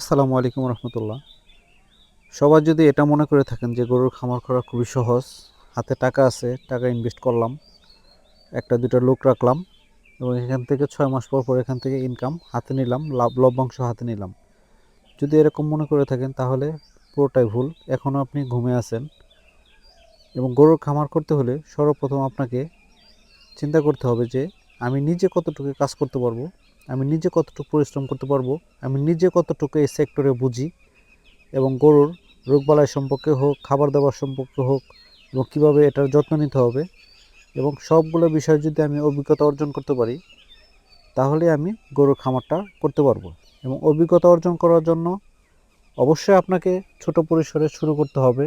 আসসালামু আলাইকুম রহমতুল্লাহ। সবাই যদি এটা মনে করে থাকেন যে গরুর খামার করা খুবই সহজ, হাতে টাকা আছে, টাকা ইনভেস্ট করলাম, একটা দুটো লোক রাখলাম, এবং এখান থেকে ছয় মাস পর পর এখান থেকে ইনকাম হাতে নিলাম, লাভ, লভ্যাংশ হাতে নিলাম। যদি এরকম মনে করে থাকেন তাহলে পুরোটাই ভুল এখনও আপনি ঘুমে আছেন। এবং গরুর খামার করতে হলে সর্বপ্রথম আপনাকে চিন্তা করতে হবে যে আমি নিজে কতটুকু কাজ করতে পারব আমি নিজে কতটুকু পরিশ্রম করতে পারব, আমি নিজে কতটুকু এই সেক্টরে বুঝি এবং গরুর রোগবালাই সম্পর্কে হোক, খাবার দাবার সম্পর্কে হোক এবং কীভাবে এটার যত্ন নিতে হবে এবং সবগুলো বিষয় যদি আমি অভিজ্ঞতা অর্জন করতে পারি, তাহলে আমি গরুর খামারটা করতে পারব এবং অভিজ্ঞতা অর্জন করার জন্য অবশ্যই আপনাকে ছোট পরিসরে শুরু করতে হবে।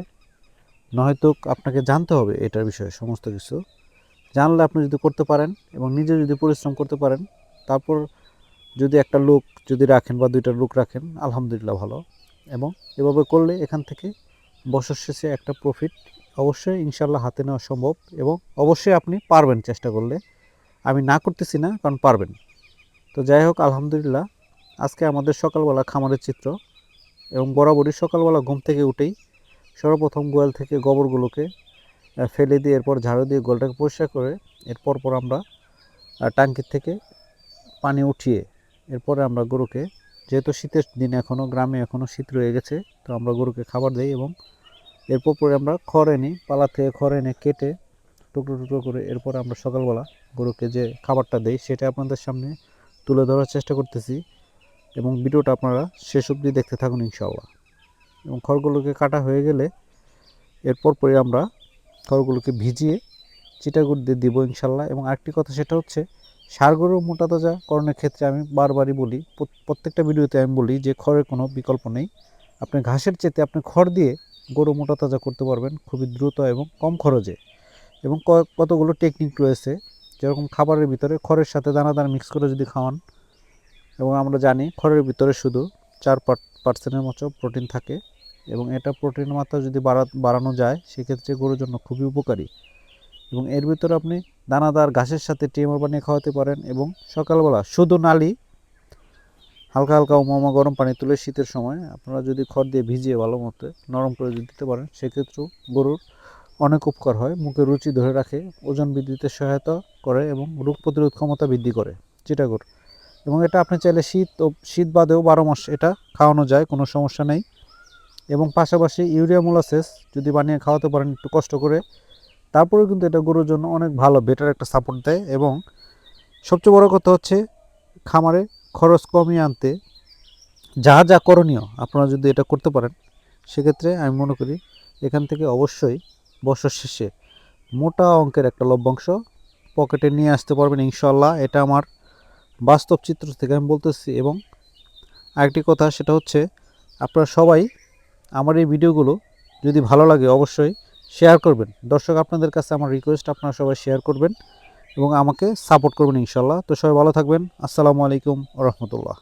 নয়তো আপনাকে জানতে হবে এটার বিষয়ে সমস্ত কিছু। জানলে আপনি যদি করতে পারেন এবং নিজে যদি পরিশ্রম করতে পারেন, তারপর যদি একটা লোক যদি রাখেন বা দুইটা লোক রাখেন, আলহামদুলিল্লাহ ভালো। এবং এভাবে করলে এখান থেকে বছর শেষে একটা প্রফিট অবশ্যই ইনশাল্লাহ হাতে নেওয়া সম্ভব এবং অবশ্যই আপনি পারবেন চেষ্টা করলে। আমি না করতেছি না, কারণ পারবেন। তো যাই হোক, আলহামদুলিল্লাহ, আজকে আমাদের সকালবেলা খামারের চিত্র এবং বরাবরই সকালবেলা ঘুম থেকে উঠেই সর্বপ্রথম গোয়াল থেকে গোবরগুলোকে ফেলে দিয়ে, এরপর ঝাড়ু দিয়ে গোলটাকে পরিষ্কার করে, এরপর পর আমরা টাঙ্কির থেকে পানি উঠিয়ে এরপরে আমরা গরুকে, যেহেতু শীতের দিন এখনও গ্রামে এখনও শীত রয়ে গেছে, তো আমরা গরুকে খাবার দিই এবং এরপর পরে আমরা খড় এনে পালা থেকে খড় এনে কেটে টুকরো টুকরো করে এরপর আমরা সকালবেলা গরুকে যে খাবারটা দেই, সেটা আপনাদের সামনে তুলে ধরার চেষ্টা করতেছি এবং ভিডিওটা আপনারা শেষ অবধি দেখতে থাকুন ইনশাল্লাহ এবং খড়গুলোকে কাটা হয়ে গেলে এরপর পরে আমরা খড়গুলোকে ভিজিয়ে চিটাগুড় দিয়ে দিব ইনশাল্লাহ এবং আরেকটি কথা সেটা হচ্ছে সার গরু মোটা তাজা করণের ক্ষেত্রে আমি বারবারই বলি, প্রত- প্রত্যেকটা ভিডিওতে আমি বলি যে খড়ের কোনো বিকল্প নেই। আপনি ঘাসের চেতে আপনি খড় দিয়ে গরু মোটা তাজা করতে পারবেন খুবই দ্রুত এবং কম খরচে। এবং কতগুলো টেকনিক রয়েছে, যেরকম খাবারের ভিতরে খড়ের সাথে দানাদার মিক্স করে যদি খাওয়ান। এবং আমরা জানি খড়ের ভিতরে শুধু চার পার্সেন্টের মতো প্রোটিন থাকে এবং এটা প্রোটিনের মাত্রা যদি বাড়া, বাড়ানো যায়, সেক্ষেত্রে গরুর জন্য খুবই উপকারী। এবং এর ভিতরে আপনি দানাদার ঘাসের সাথে টিএমআর বানিয়ে খাওয়াতে পারেন এবং সকালবেলা শুধু নালি, হালকা হালকা উমামা গরম পানি তুলে শীতের সময় আপনারা যদি খড় দিয়ে ভিজিয়ে ভালো মতো নরম করে দিতে পারেন, সেক্ষেত্রেও গরুর অনেক উপকার হয়। মুখে রুচি ধরে রাখে, ওজন বৃদ্ধিতে সহায়তা করে এবং রোগ প্রতিরোধ ক্ষমতা বৃদ্ধি করে চিটাগোর এবং এটা আপনি চাইলে শীত ও শীত বাদেও বারো মাস এটা খাওয়ানো যায়, কোনো সমস্যা নেই। এবং পাশাপাশি ইউরিয়া মোলাসেস যদি বানিয়ে খাওয়াতে পারেন, একটু কষ্ট করে তারপরেও কিন্তু এটা গরুর জন্য অনেক ভালো বেটার একটা সাপোর্ট দেয় এবং সবচেয়ে বড় কথা হচ্ছে খামারে খরচ কমিয়ে আনতে যা যা করণীয় আপনারা যদি এটা করতে পারেন, সেক্ষেত্রে আমি মনে করি এখান থেকে অবশ্যই বছর শেষে মোটা অঙ্কের একটা লভ্যাংশ পকেটে নিয়ে আসতে পারবেন ইনশাল্লাহ এটা আমার বাস্তব চিত্র থেকে আমি বলতেছি এবং আরেকটি কথা সেটা হচ্ছে আপনারা সবাই আমার এই ভিডিওগুলো যদি ভালো লাগে অবশ্যই শেয়ার করবেন। দর্শক, আপনাদের কাছে আমার রিকোয়েস্ট আপনারা সবাই শেয়ার করবেন এবং আমাকে সাপোর্ট করবেন ইনশাল্লাহ তো সবাই ভালো থাকবেন। আসসালামু আলাইকুম রহমতুল্লাহ।